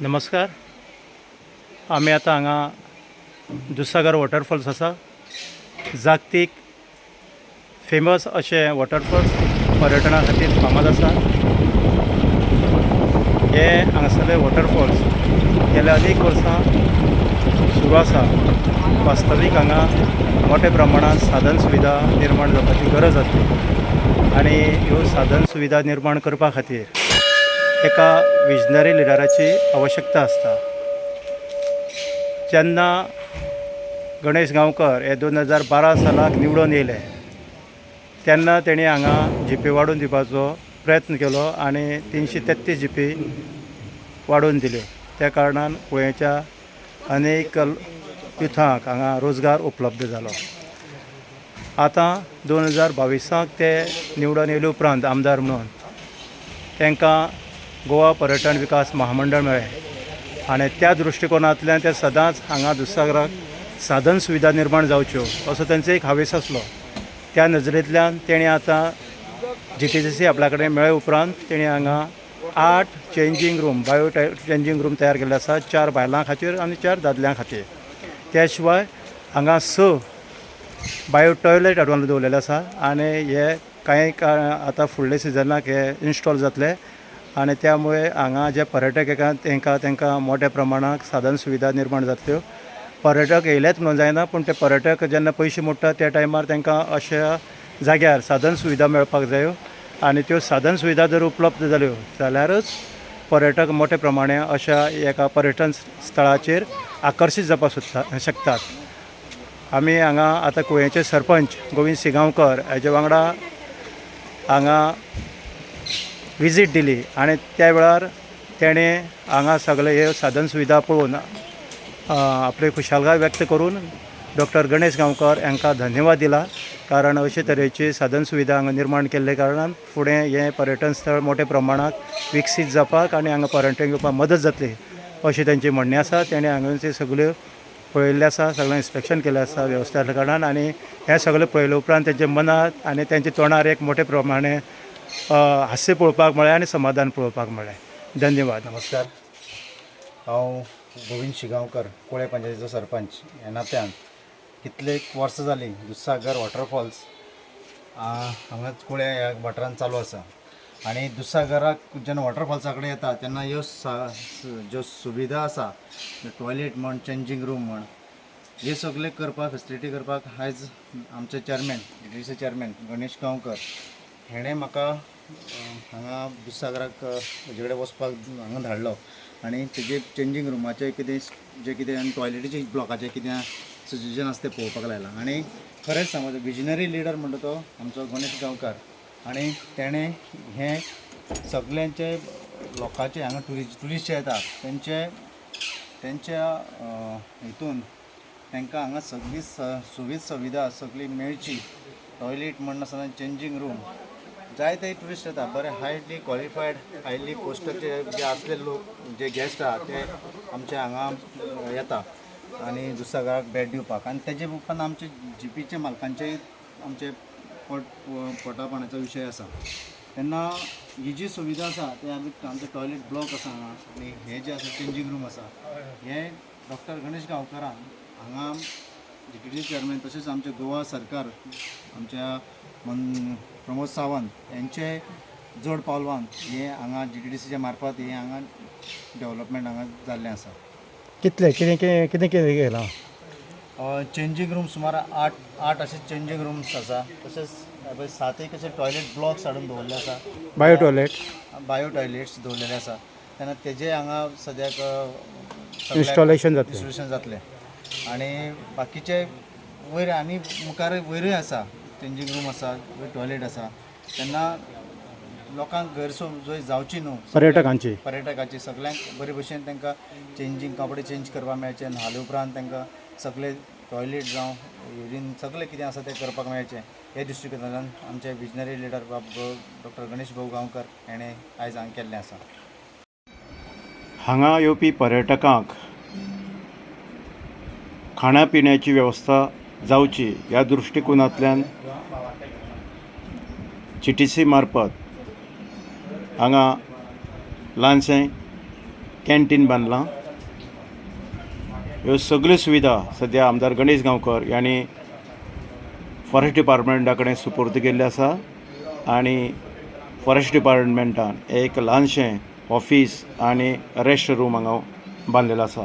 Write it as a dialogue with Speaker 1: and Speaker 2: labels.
Speaker 1: नमस्कार. आमी आतां हांगा दुसागर वॉटरफॉल्स आसा जागतीक फेमस अशे वॉटरफॉल्स पर्यटना खातीर फामाद आसा हे हांगासरले वॉटरफॉल्स गेल्या अनेक वर्सां सुरू आसा. वास्तवीक हांगा मोठ्या प्रमाणात साधन सुविधा निर्माण जावपाची गरज आसली आनी ह्यो साधन सुविधा निर्माण करपा खातीर एका विजनरी लिडराची आवश्यकता आसता जेन्ना गणेश गांवकर हे दोन हजार बारा सालाक निवडून येयले तेन्ना तेणी हांगा जी पी वाडून दिवपाचो प्रयत्न केलो आनी तिनशी तेत्तीस जी पी वाडोवन दिल्यो त्या कारणान कुळेच्या अनेक युथांक हांगा रोजगार उपलब्ध जालो आतां दोन हजार बावीसाक ते निवडून येयले उपरांत आमदार म्हणून तांकां गोवा पर्यटन विकास महामंडळ मेळ्ळें आनी त्या दृश्टिकोनांतल्यान ते सदांच हांगा दुधसागराक साधन सुविधा निर्माण जावच्यो असो तांचो एक हावेस आसलो त्या नजरेंतल्यान तेणी आतां जी टी सी सी आपल्या कडेन मेळ्ळे उपरांत तेणी हांगा आठ changing room bio changing room तयार केल्ले आसा चार बायलां खातीर आनी चार दादल्यां खातीर. त्या शिवाय हांगा स बायो टॉयलेट हाडून दवरलेले आसा आनी हे कांय काळ आतां फुडल्या सिजनाक हे इन्स्टॉल जातले. आनी त्या मुळे हांगा जे पर्यटक येतात तांकां तांकां मोठ्या प्रमाणांत साधन सुविधा निर्माण जातल्यो पर्यटक येयलेच म्हणून जायना पूण ते पर्यटक जेन्ना पयशे मोडटात त्या टायमार तांकां अशा जाग्यार साधन सुविधा मेळपाक जायो. आनी त्यो साधन सुविधा जर उपलब्ध जाल्यो जाल्यारच पर्यटक मोठ्या प्रमाणे अशा एका पर्यटन स्थळाचेर आकर्शीत जावपाक सोदता शकतात. आमी हांगा आतां कुळेचे सरपंच गोविंद सिगांवकर हाजे वांगडा हांगा विजीट दिली आनी त्या वेळार तेणें हांगा सगळे हे साधन सुविधा पळोवन आपली खुशालकाय व्यक्त करून डॉक्टर गणेश गांवकर हांकां धन्यवाद दिला. कारण अशे तरेची साधन सुविधा हांगा निर्माण केल्ले कारणान फुडें हें पर्यटन स्थळ मोठ्या प्रमाणात विकसीत जावपाक आनी हांगा पर्यटक येवपाक मदत जातली अशें तेंचें म्हणणें आसा. तेणें हांगाचे सगळ्यो पळयल्लें आसा सगळें इन्स्पेक्शन केलें आसा वेवस्था कारणान आनी हें सगळें पळयले उपरांत तेंचे मनांत आनी तेंच्या तोंडार एक मोठे प्रमाणे हास्य पळोवपाक मेळ्ळें आनी समाधान पळोवपाक मेळ्ळें. धन्यवाद.
Speaker 2: नमस्कार. हांव गोविंद शिगांवकर कोळे पंचायतीचो सरपंच ह्या नात्यान. कितलेक वर्सां जालीं दुधसागर वॉटरफॉल्स. हांगाच कुळे ह्या वाठारांत चालू आसा. आनी दुधसागराक जेन्ना वॉटरफॉल्सा कडेन येता तेन्ना ह्यो ज्यो सुविधा आसा टॉयलेट म्हण चेंजींग रूम म्हण हे सगळे करपाक फेसिलिटी करपाक आयज आमचे chairman D T C chairman Ganesh Gaonkar हेणें म्हाका हांगा दुधसागराक म्हजे कडेन वचपाक हांगा धाडलो. आनी तेजे चेंजींग रुमाचें कितें जें कितें आनी टॉयलेटीचे ब्लॉकाचें कितें सिच्युएशन आसा तें पळोवपाक लायलां. आनी खरेंच सांगू विजनरी लिडर म्हणटा तो आमचो गणेश गांवकार. आनी तेणें हें सगल्यांचे लोकांचे हांगा ट्युरिस्ट ट्युरिस्ट जे येतात तेंचे तेंच्या हितून तांकां हांगा सगळी स सुविध सुविधा सगळी मेळची. टॉयलेट म्हणनासतना चेंजींग रूम जायते ट्युरिस्ट येता बरे हायली क्वॉलिफायड हायली पोस्टाचे जे असले लोक जे गेस्ट आहात ते आमचे हांगा येता आनी दुसऱ्या भेट दिवपाक आनी तेजे उपरांत आमचे जिपीचे मालकांचे आमचे पोट पोटापाण्याचो विशय आसा तेन्ना ही जी सुविधा आसा ते आमी आमचे टॉयलेट ब्लॉक आसा हांगा आनी हे जे आसा चेंजींग रूम आसा हे डॉक्टर गणेश गांवकरान हांगा जी टी डी चेअरमॅन तशेंच आमचे गोवा सरकार आमच्या मन प्रमोद सावंत यांचे जोड पावलान हे हांगा जी टी डी सीच्या मार्फत हे हांगा डेव्हलपमेंट हांगा जाल्लें आसा
Speaker 1: कितले? कितें कितें कितें कितें केलां
Speaker 2: चेंजींग रूम सुमार आठ आठ अशे चेंजींग रूम्स आसा तशेंच पळय सात एक अशे टॉयलेट ब्लॉक्स हाडून दवरले आसा
Speaker 1: बायो टॉयलेट
Speaker 2: बायो टॉयलेट्स दवरलेले आसा तेन्ना तेजे हांगा सद्याक सगळ्याक
Speaker 1: इन्स्टॉलेशन जातलें
Speaker 2: इन्स्टॉलेशन जातलें. आनी बाकीचे वयर आनी मुखार वयरूय आसा चेंजींग रूम आसा टॉयलेट आसा तेन्ना लोकांक गैरसोय जावची न्हू.
Speaker 1: पर्यटकांची.
Speaker 2: पर्यटकाची सगळ्यांक बरे भशेन तांकां चेंजींग कपडे चेंज करपाक मेळचे न्हाले उपरांत तांकां सगळे टॉयलेट जावं युरीन सगळें कितें आसा तें करपाक मेळचें. हे दृश्टीकोनांतल्यान आमचे विजनरी लिडर बाब डॉक्टर गणेश भाऊ गांवकर हेणें आयज हांगा केल्लें आसा.
Speaker 1: हांगा येवपी पर्यटकांक खाण्या पिण्याची वेवस्था जावची ह्या दृश्टिकोनांतल्यान जी टी सी मार्फत हांगा ल्हानशें कॅन्टीन बांदलां. ह्यो सगल्यो सुविधा सद्या आमदार गणेश गांवकर यांनी फॉरेस्ट डिपार्टमेंटा कडेन सुपूर्द केल्ले आसा आनी फॉरेस्ट डिपार्टमेंटान एक ल्हानशें ऑफीस आनी रेस्ट रूम हांगा बांदलेलो आसा.